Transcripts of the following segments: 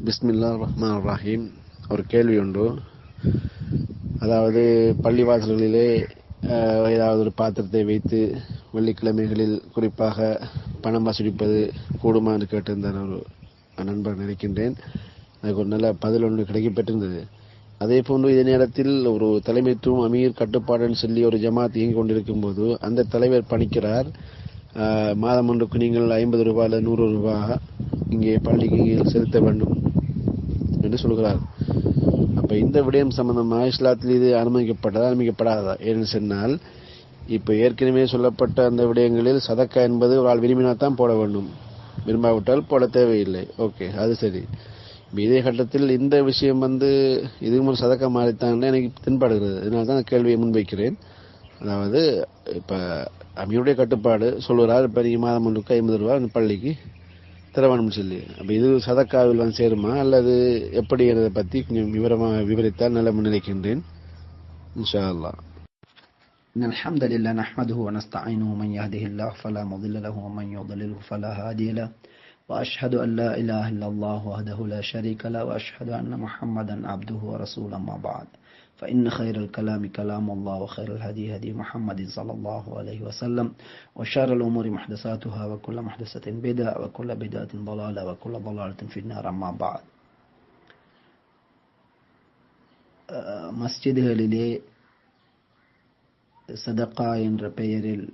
பிஸ்மில்லா ரஹ்மான் ரஹீம் ஒரு கேள்வி உண்டு அதாவது பள்ளிவாசல்களிலே ஏதாவது ஒரு பாத்திரத்தை வைத்து வெள்ளிக்கிழமைகளில் குறிப்பாக பணம் வசூலிப்பது கூடுமா என்று கேட்டிருந்தார் ஒரு நண்பர் நினைக்கின்றேன். அதுக்கு ஒரு நல்ல பதில் ஒன்று கிடைக்கப்பட்டிருந்தது. அதே போன்று இதே நேரத்தில் ஒரு தலைமைத்துவம் அமீர் கட்டுப்பாடுன்னு சொல்லி ஒரு ஜமாத் இயங்கிக் கொண்டிருக்கும் போது அந்த தலைவர் பணிக்கிறார். மாதம் ஒன்றுக்கு நீங்கள் ஐம்பது ரூபாயில் நூறு ரூபாய் இங்கே பள்ளிக்கு செலுத்த வேண்டும் என்று சொல்கிறார் அப்போ இந்த விடயம் சம்பந்தமாக இஸ்லாத்தில் இது அனுமதிக்கப்பட்டதா அனுமதிக்கப்படாதா ஏன்னு சொன்னால் இப்போ ஏற்கனவே சொல்லப்பட்ட அந்த விடயங்களில் சதக்கா என்பது ஒரு ஆள் விரும்பினாத்தான் போட வேண்டும். விரும்பாவிட்டால் போட தேவையில்லை. ஓகே அது சரி. இதே கட்டத்தில் இந்த விஷயம் வந்து இதுவும் ஒரு சதக்க மாறித்தான் எனக்கு தென்படுகிறது. அதனால தான் கேள்வியை முன்வைக்கிறேன். அதாவது இப்போ அமீருடைய கட்டுப்பாடு சொல்லுறார் இப்போ நீங்க மாதம் ஒன்றுக்கு ஐம்பது ரூபா அந்த பள்ளிக்கு. திரவணம் சொல்லி. அப்போ இது சதக்காவிலாம் சேருமா? அல்லது எப்படிங்கிறத பற்றி கொஞ்சம் விவரமாக விவரித்தால் நல்ல முன்னிலைக்கின்றேன் இன்ஷா அல்லா إن الحمد لله نحمده ونستعينه من يهده الله فلا مضل له ومن يضلله فلا هادي له. وأشهد أن لا إله إلا الله وحده لا شريك له وأشهد أن محمدا عبده ورسوله ما بعد. فإن خير الكلام كلام الله وخير الهدي هدي محمد صلى الله عليه وسلم وشر الأمور محدثاتها وكل محدثة بدعة وكل بدعة ضلالة وكل ضلالة في النار أما بعد மஸ்ஜிதுகளிலே சதக்கா என்ற பெயரில்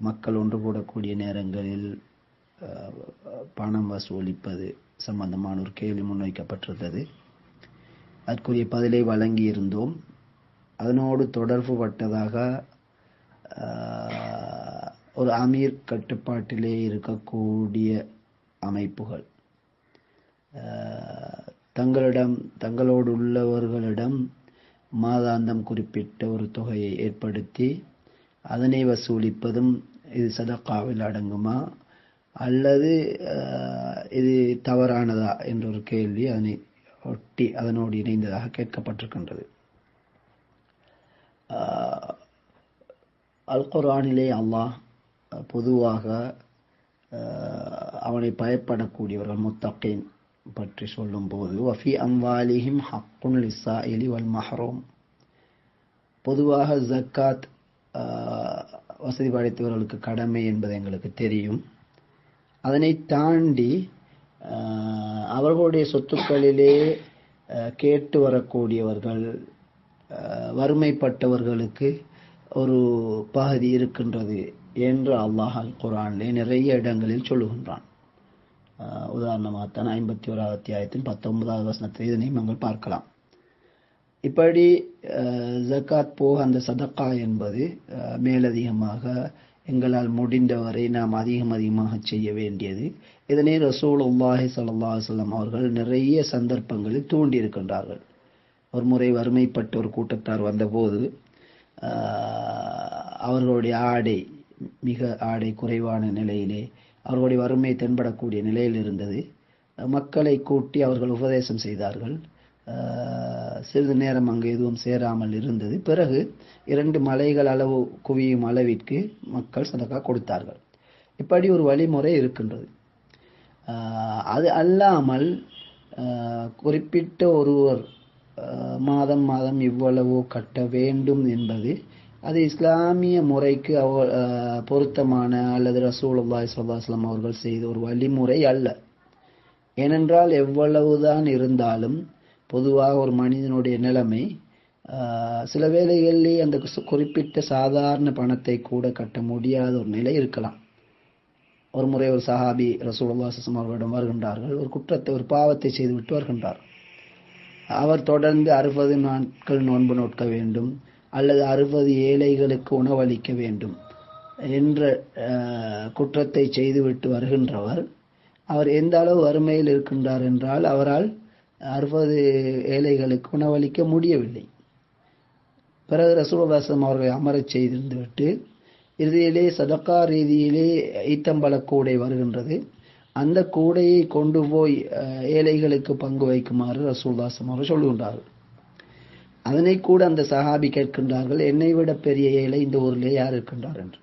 மக்கள் ஒன்று கூடக்கூடிய நேரங்களில் அஹ், பணம் வசூலிப்பது சம்பந்தமான ஒரு கேள்வி முன்வைக்கப்பட்டிருந்தது அதற்குரிய பதிலை வழங்கியிருந்தோம். அதனோடு தொடர்பு பட்டதாக ஒரு அமீர் கட்டுப்பாட்டிலே இருக்கக்கூடிய அமைப்புகள். தங்களிடம் தங்களோடு உள்ளவர்களிடம் மாதாந்தம் குறிப்பிட்ட ஒரு தொகையை ஏற்படுத்தி அதனை வசூலிப்பதும் இது சதக்காவில் அடங்குமா? அல்லது இது தவறானதா என்ற ஒரு கேள்வி அதனை ஒட்டி அதனோடு இணைந்ததாக கேட்கப்பட்டிருக்கின்றது. அல் குரானிலே அல்லாஹ் பொதுவாக அவனை பயப்படக்கூடியவர்கள் முத்தகீன் பற்றி சொல்லும்போது வஃபி அம்வாலிஹிம் ஹக்குன் லிஸ்ஸாயிலி வல் மஹரோம். பொதுவாக ஜக்காத் வசதி படைத்தவர்களுக்கு கடமை என்பது எங்களுக்கு தெரியும். அதனை தாண்டி அவர்களுடைய சொத்துக்களிலே கேட்டு வரக்கூடியவர்கள் வறுமைப்பட்டவர்களுக்கு ஒரு பகுதி இருக்கின்றது என்று அல்லாஹ் அல் நிறைய இடங்களில் சொல்லுகின்றான். உதாரணமாக தான் ஐம்பத்தி ஓராவது அத்தியாயத்தின் பத்தொன்பதாவது வசனத்தை இதனை நாங்கள் பார்க்கலாம். இப்படி ஜக்காத் போக அந்த சதக்கா என்பது மேலதிகமாக எங்களால் முடிந்தவரை நாம் அதிகம் அதிகமாக செய்ய வேண்டியது. இதனை ரசூல் உல்லாஹி சல்லா சொல்லம் அவர்கள் நிறைய சந்தர்ப்பங்களில் தூண்டி இருக்கின்றார்கள் ஒரு முறை வறுமைப்பட்ட ஒரு கூட்டத்தார் வந்தபோது அவர்களுடைய ஆடை மிக ஆடை குறைவான நிலையிலே அவர்களுடைய வறுமை தென்படக்கூடிய நிலையில் இருந்தது. மக்களை கூட்டி அவர்கள் உபதேசம் செய்தார்கள். சிறிது நேரம் அங்கு எதுவும் சேராமல் இருந்தது. பிறகு இரண்டு மலைகள் அளவு குவியும் அளவிற்கு மக்கள் சதக்கா கொடுத்தார்கள். இப்படி ஒரு வழிமுறை இருக்கின்றது. அது அல்லாமல் குறிப்பிட்ட ஒருவர் மாதம் மாதம் இவ்வளவோ கட்ட வேண்டும் என்பது அது இஸ்லாமிய முறைக்கு அவ- பொருத்தமான அல்லது ரசூலுல்லாய் ஸல்லல்லாஹு அவர்கள் செய்த ஒரு வழிமுறை அல்ல. ஏனென்றால் எவ்வளவுதான் இருந்தாலும் பொதுவாக ஒரு மனிதனுடைய நிலைமை சில வேளைகளிலே அந்த குறிப்பிட்ட சாதாரண பணத்தை கூட கட்ட முடியாத ஒரு நிலை இருக்கலாம். ஒரு முறை ஒரு சஹாபி ரசூலுல்லாஹி அவர்களிடம் வருகின்றார்கள். ஒரு குற்றத்தை ஒரு பாவத்தை செய்துவிட்டு வருகின்றார். அவர் தொடர்ந்து அறுபது நாட்கள் நோன்பு நோட்க வேண்டும் அல்லது அறுபது ஏழைகளுக்கு உணவளிக்க வேண்டும் என்ற குற்றத்தை செய்துவிட்டு வருகின்றவர். அவர் எந்த அளவு வறுமையில் இருக்கின்றார் என்றால் அவரால் அறுபது ஏழைகளுக்கு உணவளிக்க முடியவில்லை. பிறகு ரசூலுல்லாசம் அவர்களை அமரச் செய்திருந்துவிட்டு இறுதியிலே சதக்கா ரீதியிலே ஈத்தம்பல கூடை வருகின்றது. அந்த கூடையை கொண்டு போய் ஏழைகளுக்கு பங்கு வைக்குமாறு ரசூல்தாசம் அவர்கள் சொல்லுகின்றார்கள் அதனை கூட அந்த சஹாபி கேட்கின்றார்கள் என்னை விட பெரிய ஏழை இந்த ஊரிலே யார் இருக்கின்றார்? என்று.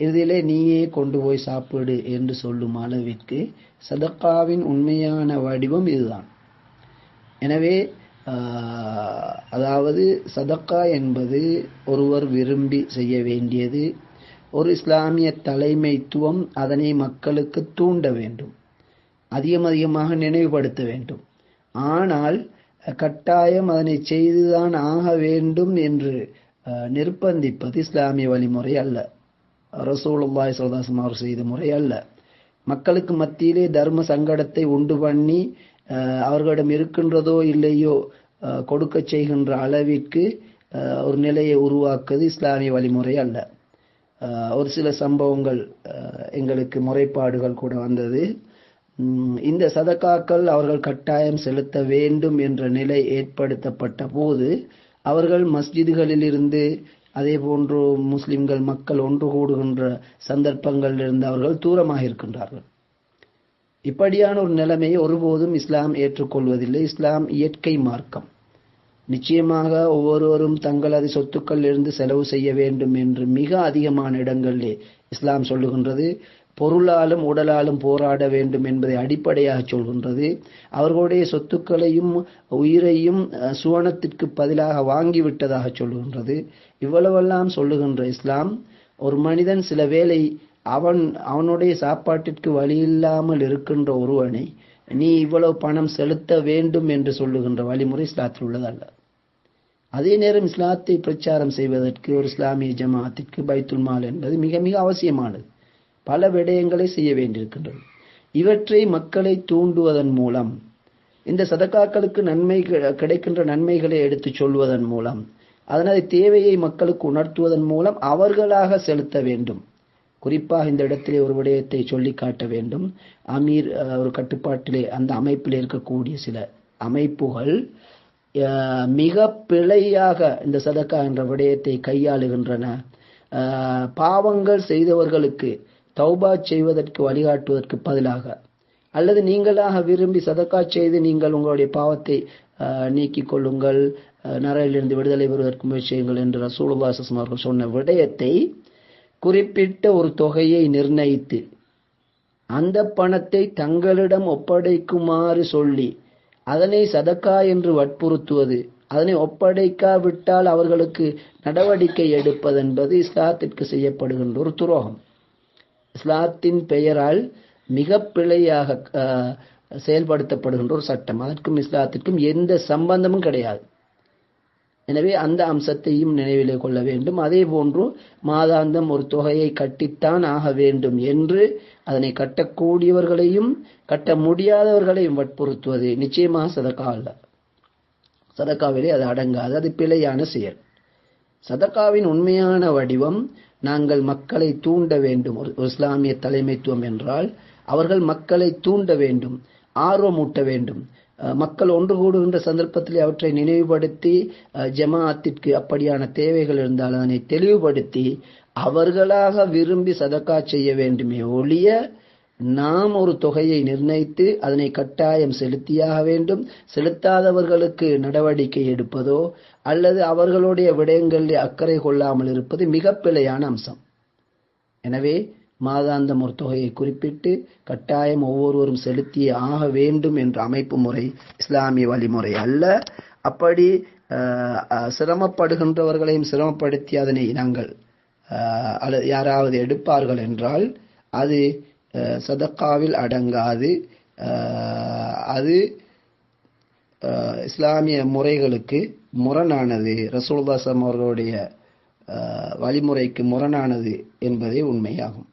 இதிலே நீயே கொண்டு போய் சாப்பிடு என்று சொல்லும் அளவிற்கு சதக்காவின் உண்மையான வடிவம் இதுதான். எனவே அதாவது சதக்கா என்பது ஒருவர் விரும்பி செய்ய வேண்டியது. ஒரு இஸ்லாமிய தலைமைத்துவம் அதனை மக்களுக்கு தூண்ட வேண்டும். அதிகம் அதிகமாக நினைவுபடுத்த வேண்டும். ஆனால் கட்டாயம் அதனை செய்துதான் ஆக வேண்டும் என்று நிர்பந்திப்பது இஸ்லாமிய வழிமுறை அல்ல. ரசூலுல்லாய் ஸல்லல்லாஹு அவர் செய்த முறை அல்ல. மக்களுக்கு மத்தியிலே தர்ம சங்கடத்தை உண்டு பண்ணி அவர்களிடம் இருக்கின்றதோ இல்லையோ கொடுக்க கொடுக்கச் செய்கின்ற அளவிற்கு ஒரு நிலையை உருவாக்குவது இஸ்லாமிய வழிமுறை அல்ல. ஒரு சில சம்பவங்கள் எங்களுக்கு முறைப்பாடுகள் கூட வந்தது. இந்த சதக்காக்கள் அவர்கள் கட்டாயம் செலுத்த வேண்டும் என்ற நிலை ஏற்படுத்தப்பட்ட போது அவர்கள் மஸ்ஜிதுகளில் இருந்து அதே போன்று முஸ்லிம்கள் மக்கள் ஒன்று கூடுகின்ற சந்தர்ப்பங்களில் இருந்து அவர்கள் தூரமாக இருக்கின்றார்கள். இப்படியான ஒரு நிலைமையை ஒருபோதும் இஸ்லாம் ஏற்றுக்கொள்வதில்லை. இஸ்லாம் இயற்கை மார்க்கம். நிச்சயமாக ஒவ்வொருவரும் தங்களது சொத்துக்களில் இருந்து செலவு செய்ய வேண்டும் என்று மிக அதிகமான இடங்களிலே இஸ்லாம் சொல்லுகின்றது. பொருளாலும் உடலாலும் போராட வேண்டும் என்பதை அடிப்படையாக சொல்கின்றது. அவர்களுடைய சொத்துக்களையும் உயிரையும் சுவனத்திற்கு பதிலாக வாங்கிவிட்டதாக சொல்லுகின்றது. இவ்வளவெல்லாம் சொல்லுகின்ற இஸ்லாம் ஒரு மனிதன் சில வேலை அவன் அவனுடைய சாப்பாட்டிற்கு வழி இல்லாமல் இருக்கின்ற ஒருவனை நீ இவ்வளவு பணம் செலுத்த வேண்டும் என்று சொல்லுகின்ற வழிமுறை இஸ்லாத்தில் உள்ளதல்ல. அதே நேரம் இஸ்லாத்தை பிரச்சாரம் செய்வதற்கு ஒரு இஸ்லாமிய ஜமாத்திற்கு பைத்துல் மால் என்பது மிக மிக அவசியமானது. பல விடயங்களை செய்ய வேண்டியிருக்கின்றது. இவற்றை மக்களை தூண்டுவதன் மூலம் இந்த சதக்காக்களுக்கு நன்மை கிடைக்கின்ற நன்மைகளை எடுத்துச் சொல்வதன் மூலம் அதனது தேவையை மக்களுக்கு உணர்த்துவதன் மூலம் அவர்களாக செலுத்த வேண்டும். குறிப்பாக இந்த இடத்திலே ஒரு விடயத்தை சொல்லி காட்ட வேண்டும். அமீர் ஒரு கட்டுப்பாட்டிலே அந்த அமைப்பில் இருக்கக்கூடிய சில அமைப்புகள் மிக பிழையாக இந்த சதக்கா என்ற விடயத்தை கையாளுகின்றன. பாவங்கள் செய்தவர்களுக்கு தௌபா செய்வதற்கு வழிகாட்டுவதற்கு பதிலாக அல்லது நீங்களாக விரும்பி சதக்கா செய்து நீங்கள் உங்களுடைய பாவத்தை நீக்கிக் கொள்ளுங்கள் நரையிலிருந்து விடுதலை பெறுவதற்கு முயற்சியுங்கள் என்று ரசூலுல்லாஹி அவர்கள் சொன்ன விடயத்தை குறிப்பிட்ட ஒரு தொகையை நிர்ணயித்து அந்த பணத்தை தங்களிடம் ஒப்படைக்குமாறு சொல்லி அதனை சதக்கா என்று வற்புறுத்துவது அதனை ஒப்படைக்காவிட்டால் அவர்களுக்கு நடவடிக்கை எடுப்பதென்பது இஸ்லாத்திற்கு செய்யப்படுகின்ற ஒரு துரோகம். இஸ்லாத்தின் பெயரால் மிக பிழையாக செயல்படுத்தப்படுகின்ற ஒரு சட்டம். அதற்கும் இஸ்லாத்திற்கும் எந்த சம்பந்தமும் கிடையாது. எனவே அந்த அம்சத்தையும் நினைவிலே கொள்ள வேண்டும். அதே போன்று மாதாந்தம் ஒரு தொகையை கட்டித்தான் ஆக வேண்டும் என்று அதனை கட்டக்கூடியவர்களையும் கட்ட முடியாதவர்களையும் வற்புறுத்துவது. நிச்சயமாக சதக்கா அல்ல. சதக்காவிலே அது அடங்காது. அது பிழையான செயல். சதக்காவின் உண்மையான வடிவம் நாங்கள் மக்களை தூண்ட வேண்டும். ஒரு இஸ்லாமிய தலைமைத்துவம் என்றால் அவர்கள் மக்களை தூண்ட வேண்டும் ஆர்வமூட்ட வேண்டும். மக்கள் ஒன்று கூடுகின்ற சந்தர்ப்பத்தில் அவற்றை நினைவுபடுத்தி ஜமாஅத்திற்கு அப்படியான தேவைகள் இருந்தால் அதனை தெளிவுபடுத்தி அவர்களாக விரும்பி சதக்கா செய்ய வேண்டுமே ஒழிய நாம் ஒரு தொகையை நிர்ணயித்து அதனை கட்டாயம் செலுத்தியாக வேண்டும். செலுத்தாதவர்களுக்கு நடவடிக்கை எடுப்பதோ அல்லது அவர்களுடைய விடயங்களில் அக்கறை கொள்ளாமல் இருப்பது மிக பிழையான அம்சம். எனவே மாதாந்த ஒரு குறிப்பிட்டு கட்டாயம் ஒவ்வொருவரும் செலுத்தியே ஆக வேண்டும் என்ற அமைப்பு முறை இஸ்லாமிய வழிமுறை அல்ல. அப்படி சிரமப்படுகின்றவர்களையும் சிரமப்படுத்தி அதனை நாங்கள் அல்லது யாராவது எடுப்பார்கள் என்றால் அது சதக்காவில் அடங்காது. அது இஸ்லாமிய முறைகளுக்கு முரணானது. ரசூல்தாசம் அவர்களுடைய வழிமுறைக்கு முரணானது என்பதே உண்மையாகும்.